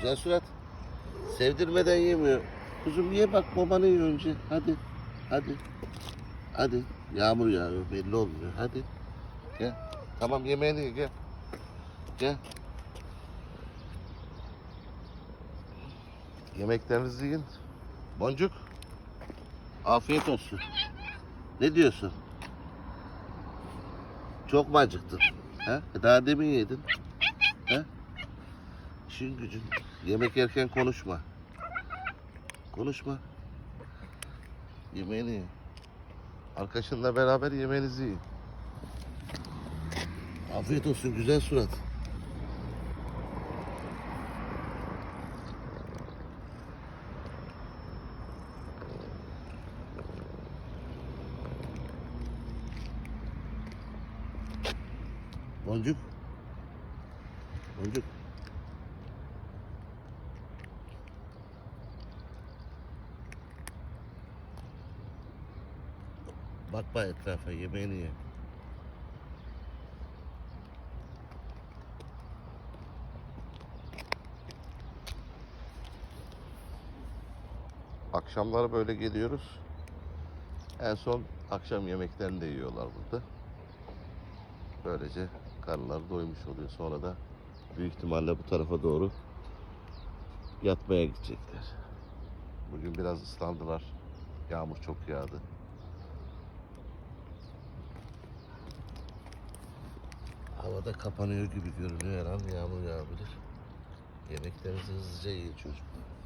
Güzel surat. Sevdirmeden yemiyor. Kuzum ye bak babanı ye önce. Hadi. Hadi. Hadi. Yağmur yağıyor belli olmuyor. Hadi. Gel. Tamam yemeğini ye gel. Gel. Yemeklerinizi yiyin. Boncuk. Afiyet olsun. Ne diyorsun? Çok mu acıktın? Ha? Daha demin yedin. Ha? İşin gücün. Yemek yerken konuşma. Konuşma. Yemeğini ye. Arkadaşınla beraber yemeğinizi yiyin. Afiyet olsun güzel surat. Boncuk. Boncuk. Bakma etrafa yemeğini ye. Akşamları böyle geliyoruz. En son akşam yemeklerini de yiyorlar burada. Böylece karınları doymuş oluyor. Sonra da büyük ihtimalle bu tarafa doğru yatmaya gidecekler. Bugün biraz ıslandılar. Yağmur çok yağdı. Havada kapanıyor gibi görünüyor. Her an yağmur yağabilir. Yemeklerinizi hızlıca yiyin çocuklar.